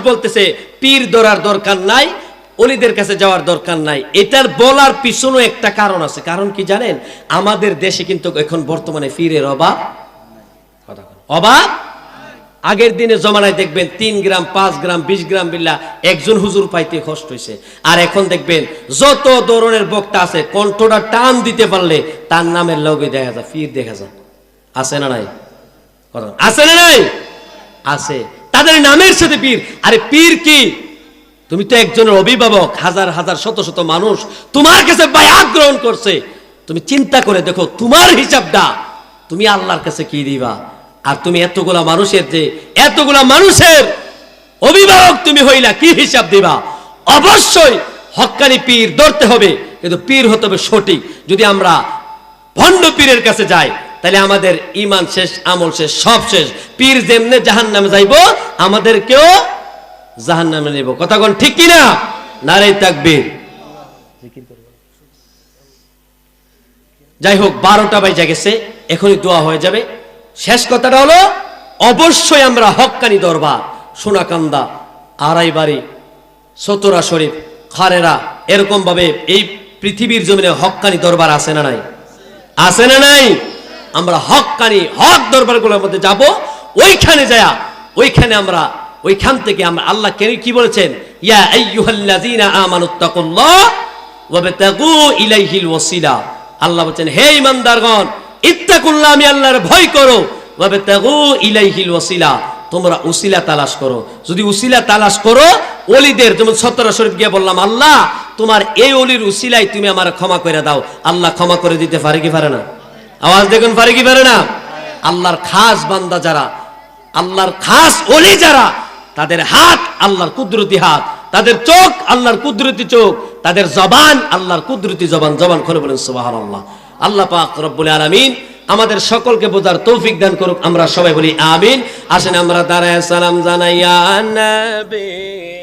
বলতেছে, পীর ধরার দরকার নাই, অলিদের কাছে যাওয়ার দরকার নাই। এটার বলার পিছনেও একটা কারণ আছে। কারণ কি জানেন? আমাদের দেশে কিন্তু এখন বর্তমানে পীরের অভাব অভাব? আগের দিনে জমানায় দেখবেন তিন গ্রাম, পাঁচ গ্রাম, বিশ গ্রাম বিল্লা একজন হুজুর পাইতে কষ্ট হয়েছে আর এখন দেখবেন যত ধরনের বক্তা আছে, কণ্ঠটা টান দিতে পারলে তার নামের লগে দেখা যায়, পীর দেখা যায়। আছে না নাই? কথা আছে না নাই? আছে। তাদের নামের সাথে পীর। আরে পীর কি? তুমি তো একজনের অভিভাবক, হাজার হাজার, শত শত মানুষ তোমার কাছে বায়াত গ্রহণ করছে। তুমি চিন্তা করে দেখো, তোমার হিসাবটা তুমি আল্লাহর কাছে কি দিবা? আর তুমি এতগুলা মানুষের যে এতগুলা মানুষের অভিভাবক তুমি হইলা, কি হিসাব দিবা? অবশ্যই হক্কানি পীর ধরতে হবে, কিন্তু পীর হতে হবে সঠিক। যদি আমরা ভণ্ড পীরের কাছে যাই তাহলে আমাদের ইমান শেষ, আমল শেষ, সব শেষ। পীর যেমনে জাহান নামে যাইব, আমাদেরকেও জাহান নামে নেব। কথা কোন ঠিক কিনা? নারে তাকবীর। যাই হোক, বারোটা বাইজা গেছে, এখনই দোয়া হয়ে যাবে। শেষ কথাটা হলো, অবশ্যই আমরা হক্কানি দরবার, সোনাকান্দা আড়াই বাড়ি সতরা শরীফ, খারেরা এরকম ভাবে এই পৃথিবীর জমিনে হক্কানি দরবার আছে না নাই? আছে না নাই? আমরা হক্কানি হক দরবারগুলোর মধ্যে যাব। ওইখানে যায়া, ওইখানে আমরা, ওইখান থেকে আমরা আল্লাহ কেন কি বলেছেন? ইয়া আইয়ুহাল্লাযীনা আমানুত্তাকুল্লাহ ওয়াবতাগু ইলাইহিল ওয়াসিলা। আল্লাহ বলেন হে ইমানদারগণ ইত্তাকুল্লাহ, আমি আল্লাহর ভয় করো। ওয়াবতাগু ইলাইহিল ওয়াসিলা। তোমরা উসিলা তালাশ করো। যদি উসিলা তালাশ করো অলিদের যেমন সতরা শরীফ গিয়ে বললাম, আল্লাহ, তোমার এই অলির উসিলাই তুমি আমার ক্ষমা করে দাও। আল্লাহ ক্ষমা করে দিতে পারে কি পারে না? আওয়াজ দেখুন, পারে কি পারে না? আল্লাহর খাস বান্দা যারা, আল্লাহর খাস অলি যারা, তাদের হাত আল্লাহর কুদরতি হাত, তাদের চোখ আল্লাহর কুদরতি চোখ, তাদের জবান আল্লাহর কুদরতি জবান জবান খুলে বলেন সুবাহান আল্লাহ আল্লাহ পাক রব্বুল আলামিন আমাদের সকলকে বোঝার তৌফিক দান করুক, আমরা সবাই বলি আমিন। আসেন আমরা দাঁড়ায় সালাম জানাইয়া নবী।